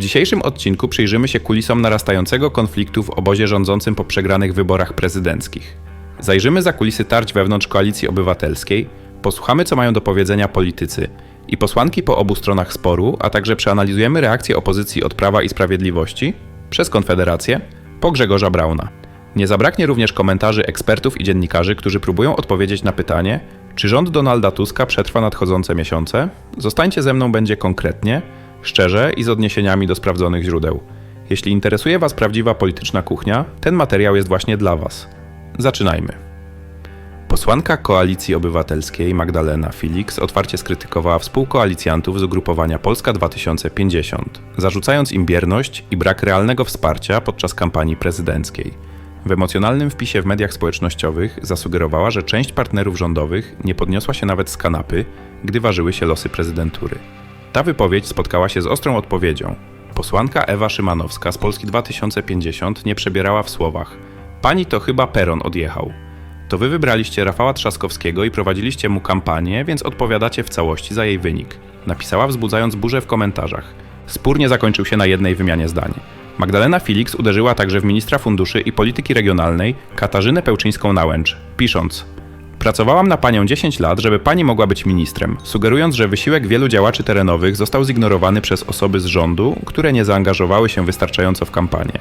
W dzisiejszym odcinku przyjrzymy się kulisom narastającego konfliktu w obozie rządzącym po przegranych wyborach prezydenckich. Zajrzymy za kulisy tarć wewnątrz koalicji obywatelskiej, posłuchamy co mają do powiedzenia politycy i posłanki po obu stronach sporu, a także przeanalizujemy reakcję opozycji od Prawa i Sprawiedliwości przez Konfederację po Grzegorza Brauna. Nie zabraknie również komentarzy ekspertów i dziennikarzy, którzy próbują odpowiedzieć na pytanie, czy rząd Donalda Tuska przetrwa nadchodzące miesiące? Zostańcie ze mną będzie konkretnie, szczerze i z odniesieniami do sprawdzonych źródeł. Jeśli interesuje Was prawdziwa polityczna kuchnia, ten materiał jest właśnie dla Was. Zaczynajmy. Posłanka Koalicji Obywatelskiej Magdalena Felix otwarcie skrytykowała współkoalicjantów z ugrupowania Polska 2050, zarzucając im bierność i brak realnego wsparcia podczas kampanii prezydenckiej. W emocjonalnym wpisie w mediach społecznościowych zasugerowała, że część partnerów rządowych nie podniosła się nawet z kanapy, gdy ważyły się losy prezydentury. Ta wypowiedź spotkała się z ostrą odpowiedzią. Posłanka Ewa Szymanowska z Polski 2050 nie przebierała w słowach: Pani to chyba peron odjechał. To wy wybraliście Rafała Trzaskowskiego i prowadziliście mu kampanię, więc odpowiadacie w całości za jej wynik. Napisała wzbudzając burzę w komentarzach. Spór nie zakończył się na jednej wymianie zdań. Magdalena Felix uderzyła także w ministra funduszy i polityki regionalnej Katarzynę Pełczyńską-Nałęcz, pisząc Pracowałam na panią 10 lat, żeby pani mogła być ministrem, sugerując, że wysiłek wielu działaczy terenowych został zignorowany przez osoby z rządu, które nie zaangażowały się wystarczająco w kampanię.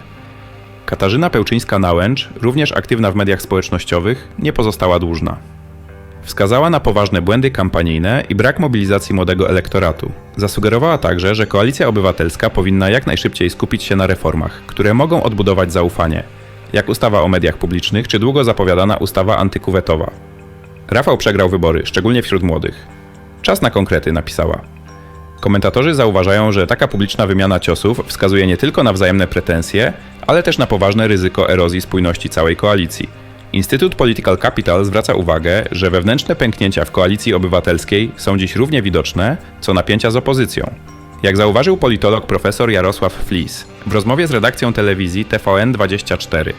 Katarzyna Pełczyńska-Nałęcz, również aktywna w mediach społecznościowych, nie pozostała dłużna. Wskazała na poważne błędy kampanijne i brak mobilizacji młodego elektoratu. Zasugerowała także, że Koalicja Obywatelska powinna jak najszybciej skupić się na reformach, które mogą odbudować zaufanie, jak ustawa o mediach publicznych czy długo zapowiadana ustawa antykuwetowa. Rafał przegrał wybory, szczególnie wśród młodych. Czas na konkrety, napisała. Komentatorzy zauważają, że taka publiczna wymiana ciosów wskazuje nie tylko na wzajemne pretensje, ale też na poważne ryzyko erozji spójności całej koalicji. Instytut Political Capital zwraca uwagę, że wewnętrzne pęknięcia w koalicji obywatelskiej są dziś równie widoczne, co napięcia z opozycją. Jak zauważył politolog profesor Jarosław Flis w rozmowie z redakcją telewizji TVN24,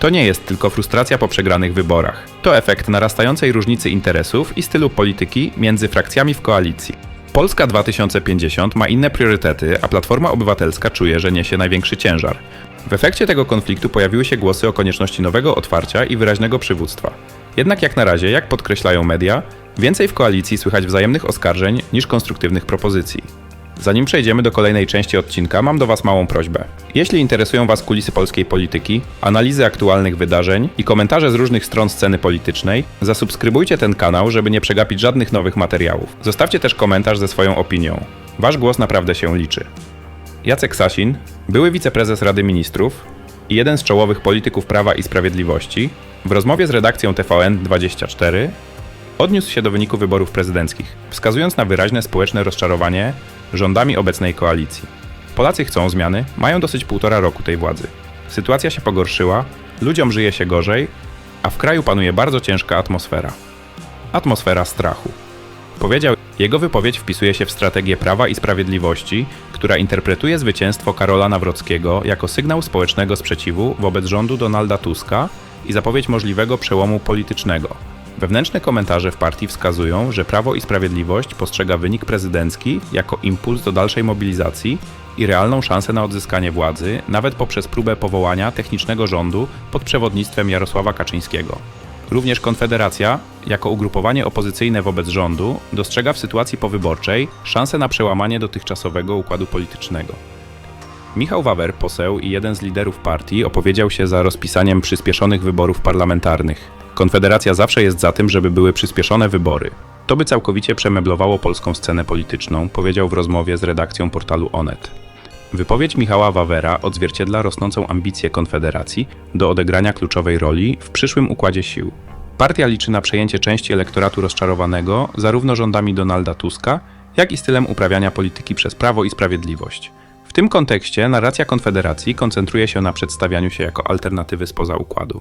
to nie jest tylko frustracja po przegranych wyborach. To efekt narastającej różnicy interesów i stylu polityki między frakcjami w koalicji. Polska 2050 ma inne priorytety, a Platforma Obywatelska czuje, że niesie największy ciężar. W efekcie tego konfliktu pojawiły się głosy o konieczności nowego otwarcia i wyraźnego przywództwa. Jednak jak na razie, jak podkreślają media, więcej w koalicji słychać wzajemnych oskarżeń niż konstruktywnych propozycji. Zanim przejdziemy do kolejnej części odcinka, mam do Was małą prośbę. Jeśli interesują Was kulisy polskiej polityki, analizy aktualnych wydarzeń i komentarze z różnych stron sceny politycznej, zasubskrybujcie ten kanał, żeby nie przegapić żadnych nowych materiałów. Zostawcie też komentarz ze swoją opinią. Wasz głos naprawdę się liczy. Jacek Sasin, były wiceprezes Rady Ministrów i jeden z czołowych polityków Prawa i Sprawiedliwości, w rozmowie z redakcją TVN24 odniósł się do wyniku wyborów prezydenckich, wskazując na wyraźne społeczne rozczarowanie rządami obecnej koalicji. Polacy chcą zmiany, mają dosyć półtora roku tej władzy. Sytuacja się pogorszyła, ludziom żyje się gorzej, a w kraju panuje bardzo ciężka atmosfera. Atmosfera strachu. Powiedział, jego wypowiedź wpisuje się w strategię Prawa i Sprawiedliwości, która interpretuje zwycięstwo Karola Nawrockiego jako sygnał społecznego sprzeciwu wobec rządu Donalda Tuska i zapowiedź możliwego przełomu politycznego. Wewnętrzne komentarze w partii wskazują, że Prawo i Sprawiedliwość postrzega wynik prezydencki jako impuls do dalszej mobilizacji i realną szansę na odzyskanie władzy, nawet poprzez próbę powołania technicznego rządu pod przewodnictwem Jarosława Kaczyńskiego. Również Konfederacja, jako ugrupowanie opozycyjne wobec rządu, dostrzega w sytuacji powyborczej szansę na przełamanie dotychczasowego układu politycznego. Michał Wawer, poseł i jeden z liderów partii, opowiedział się za rozpisaniem przyspieszonych wyborów parlamentarnych. Konfederacja zawsze jest za tym, żeby były przyspieszone wybory. To by całkowicie przemeblowało polską scenę polityczną, powiedział w rozmowie z redakcją portalu Onet. Wypowiedź Michała Wawera odzwierciedla rosnącą ambicję Konfederacji do odegrania kluczowej roli w przyszłym układzie sił. Partia liczy na przejęcie części elektoratu rozczarowanego zarówno rządami Donalda Tuska, jak i stylem uprawiania polityki przez Prawo i Sprawiedliwość. W tym kontekście narracja Konfederacji koncentruje się na przedstawianiu się jako alternatywy spoza układu.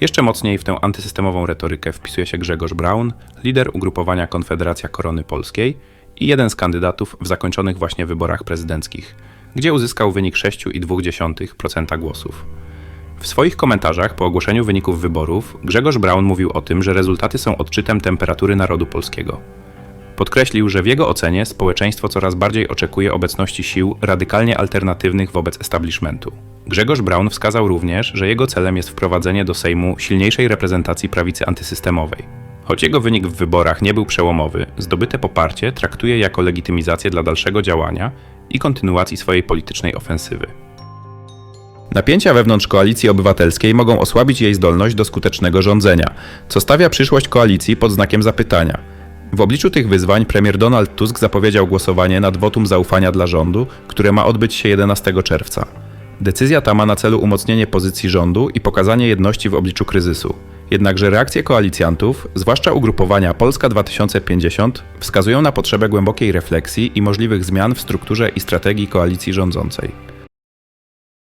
Jeszcze mocniej w tę antysystemową retorykę wpisuje się Grzegorz Braun, lider ugrupowania Konfederacja Korony Polskiej i jeden z kandydatów w zakończonych właśnie wyborach prezydenckich, gdzie uzyskał wynik 6,2% głosów. W swoich komentarzach po ogłoszeniu wyników wyborów Grzegorz Braun mówił o tym, że rezultaty są odczytem temperatury narodu polskiego. Podkreślił, że w jego ocenie społeczeństwo coraz bardziej oczekuje obecności sił radykalnie alternatywnych wobec establishmentu. Grzegorz Braun wskazał również, że jego celem jest wprowadzenie do Sejmu silniejszej reprezentacji prawicy antysystemowej. Choć jego wynik w wyborach nie był przełomowy, zdobyte poparcie traktuje jako legitymizację dla dalszego działania i kontynuacji swojej politycznej ofensywy. Napięcia wewnątrz koalicji obywatelskiej mogą osłabić jej zdolność do skutecznego rządzenia, co stawia przyszłość koalicji pod znakiem zapytania. W obliczu tych wyzwań premier Donald Tusk zapowiedział głosowanie nad wotum zaufania dla rządu, które ma odbyć się 11 czerwca. Decyzja ta ma na celu umocnienie pozycji rządu i pokazanie jedności w obliczu kryzysu. Jednakże reakcje koalicjantów, zwłaszcza ugrupowania Polska 2050, wskazują na potrzebę głębokiej refleksji i możliwych zmian w strukturze i strategii koalicji rządzącej.